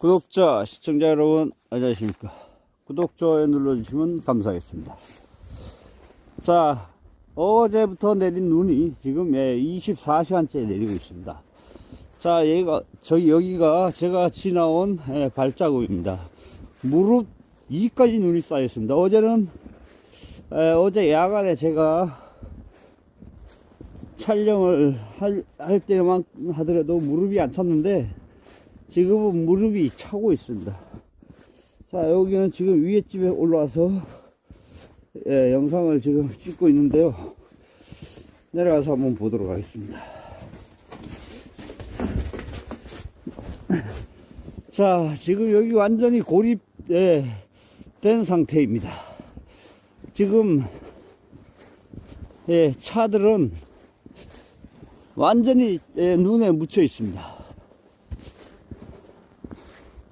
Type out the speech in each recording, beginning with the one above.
구독자, 시청자 여러분, 안녕하십니까. 구독, 좋아요 눌러주시면 감사하겠습니다. 자, 어제부터 내린 눈이 지금 24시간째 내리고 있습니다. 자, 여기가, 저희 여기가 제가 지나온 예, 발자국입니다. 무릎 2까지 눈이 쌓였습니다. 어제는, 에, 어제 야간에 제가 촬영을 할, 할 때만 하더라도 무릎이 안 찼는데, 지금은 무릎이 차고 있습니다. 자, 여기는 지금 위에 집에 올라와서 예, 영상을 지금 찍고 있는데요. 내려가서 한번 보도록 하겠습니다. 자, 지금 여기 완전히 고립된 상태입니다. 지금 예, 차들은 완전히 예, 눈에 묻혀 있습니다.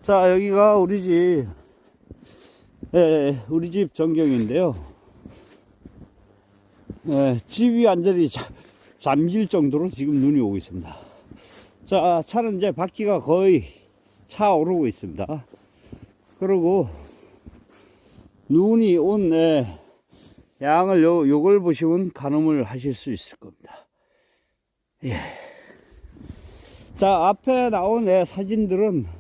자, 여기가 우리 집, 예, 우리 집 전경인데요. 예, 집이 완전히 자- 잠길 정도로 지금 눈이 오고 있습니다. 자, 차는 이제 바퀴가 거의 차 오르고 있습니다. 그리고 눈이 온, 예, 양을 요, 요걸 보시면 가늠을 하실 수 있을 겁니다. 예. 자, 앞에 나온 예, 사진들은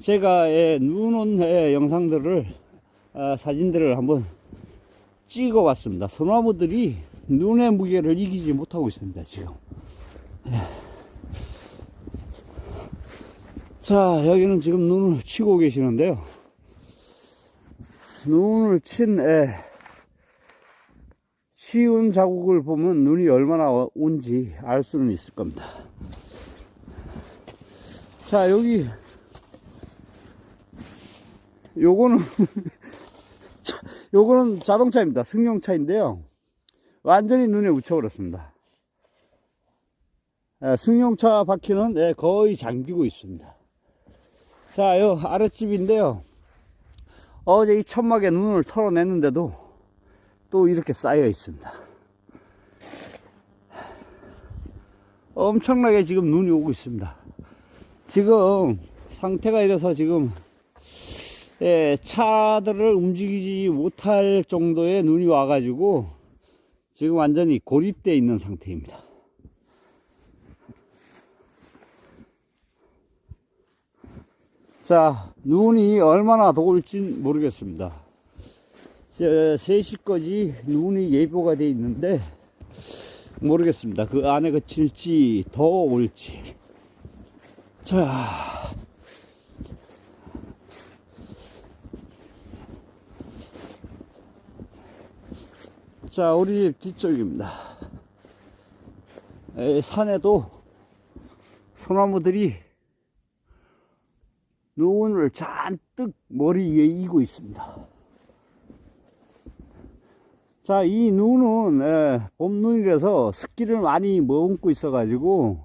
제가 예, 눈온 예, 영상들을 아, 사진들을 한번 찍어 봤습니다. 소나무들이 눈의 무게를 이기지 못하고 있습니다. 지금. 예. 자 여기는 지금 눈을 치고 계시는데요. 눈을 친 예, 치운 자국을 보면 눈이 얼마나 온지 알 수는 있을 겁니다. 자 여기 요거는 자, 요거는 자동차입니다. 승용차인데요. 완전히 눈에 묻혀버렸습니다. 예, 승용차 바퀴는 예, 거의 잠기고 있습니다. 자, 요 아랫집인데요. 어제 이 천막에 눈을 털어냈는데도 또 이렇게 쌓여 있습니다. 엄청나게 지금 눈이 오고 있습니다. 지금 상태가 이래서 지금 예, 차들을 움직이지 못할 정도의 눈이 와가지고 지금 완전히 고립되어 있는 상태입니다. 자, 눈이 얼마나 더 올지 모르겠습니다. 저 3시까지 눈이 예보가 되어 있는데 모르겠습니다. 그 안에 그칠지 더 올지. 자, 자, 우리 집 뒤쪽입니다. 에, 산에도 소나무들이 눈을 잔뜩 머리 위에 이고 있습니다. 자, 이 눈은 에, 봄 눈이라서 습기를 많이 머금고 있어가지고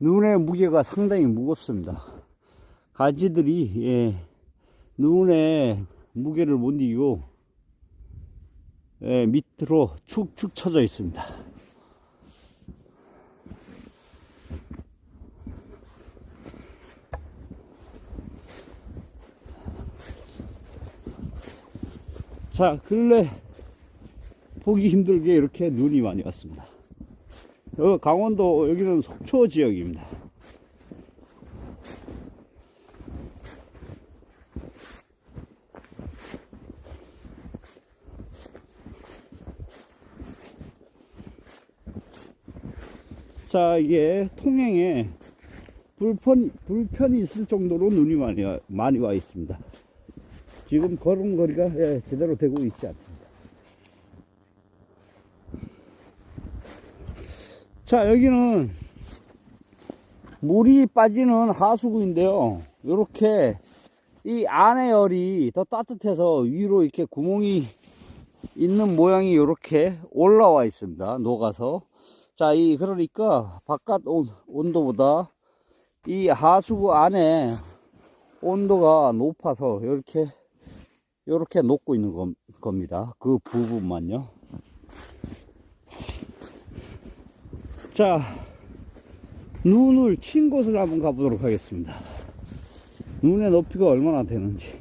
눈의 무게가 상당히 무겁습니다. 가지들이 예, 눈의 무게를 못 이기고 예, 밑으로 축축 처져 있습니다. 자, 근래 보기 힘들게 이렇게 눈이 많이 왔습니다. 여 강원도 여기는 속초 지역입니다. 자, 이게 통행에 불편, 불편이 있을 정도로 눈이 많이, 와, 많이 와 있습니다. 지금 걸음걸이가 예, 제대로 되고 있지 않습니다. 자, 여기는 물이 빠지는 하수구인데요. 이렇게 이 안에 열이 더 따뜻해서 위로 이렇게 구멍이 있는 모양이 이렇게 올라와 있습니다. 녹아서. 자, 이, 그러니까 바깥 온, 온도보다 이 하수구 안에 온도가 높아서 이렇게, 이렇게 녹고 있는 겁, 겁니다. 그 부분만요. 자, 눈을 친 곳을 한번 가보도록 하겠습니다. 눈의 높이가 얼마나 되는지.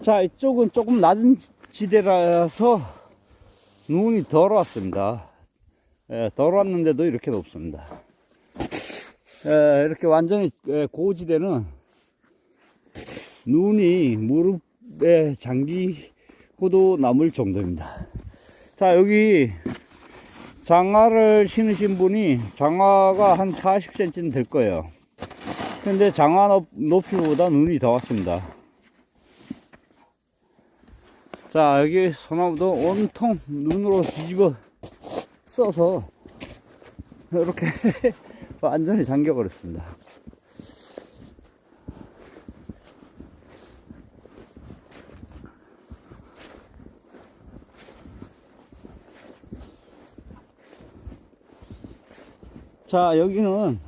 자, 이쪽은 조금 낮은 지대라서 눈이 덜 왔습니다. 예, 덜 왔는데도 이렇게 높습니다. 예, 이렇게 완전히 예, 고지대는 눈이 무릎에 잠기고도 남을 정도입니다. 자, 여기 장화를 신으신 분이 장화가 한 40cm는 될 거예요. 근데 장화 높- 높이보다 눈이 더 왔습니다. 자, 여기 소나무도 온통 눈으로 뒤집어 써서 이렇게 완전히 잠겨 버렸습니다. 자, 여기는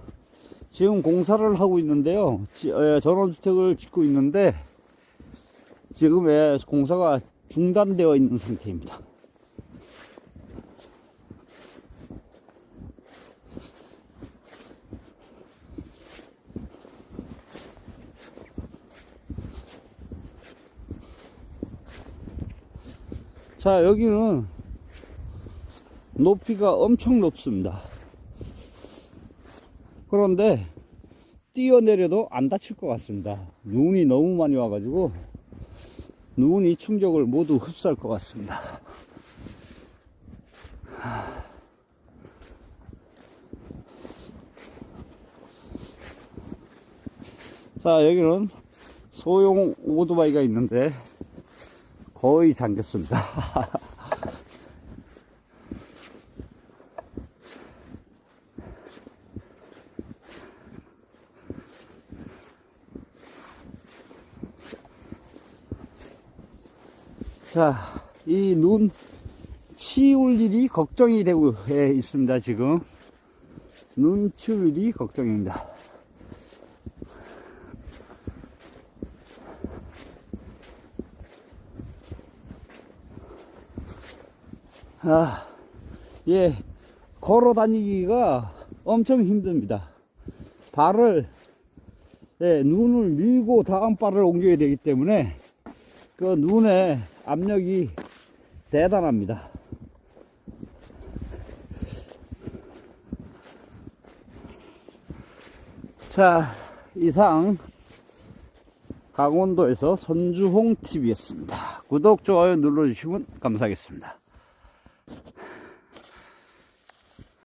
지금 공사를 하고 있는데요. 지- 예, 전원주택을 짓고 있는데 지금 예, 공사가 중단되어 있는 상태입니다. 자, 여기는 높이가 엄청 높습니다. 그런데 뛰어내려도 안 다칠 것 같습니다. 눈이 너무 많이 와가지고 눈이 충격을 모두 흡수할 것 같습니다. 자, 여기는 소형 오토바이가 있는데 거의 잠겼습니다. 자, 이 눈 치울 일이 걱정이 되고 예, 있습니다, 지금. 눈 치울 일이 걱정입니다. 아, 예, 걸어 다니기가 엄청 힘듭니다. 발을, 예, 눈을 밀고 다음 발을 옮겨야 되기 때문에 그 눈의 압력이 대단합니다. 자, 이상 강원도에서 손주홍 TV였습니다. 구독, 좋아요 눌러주시면 감사하겠습니다.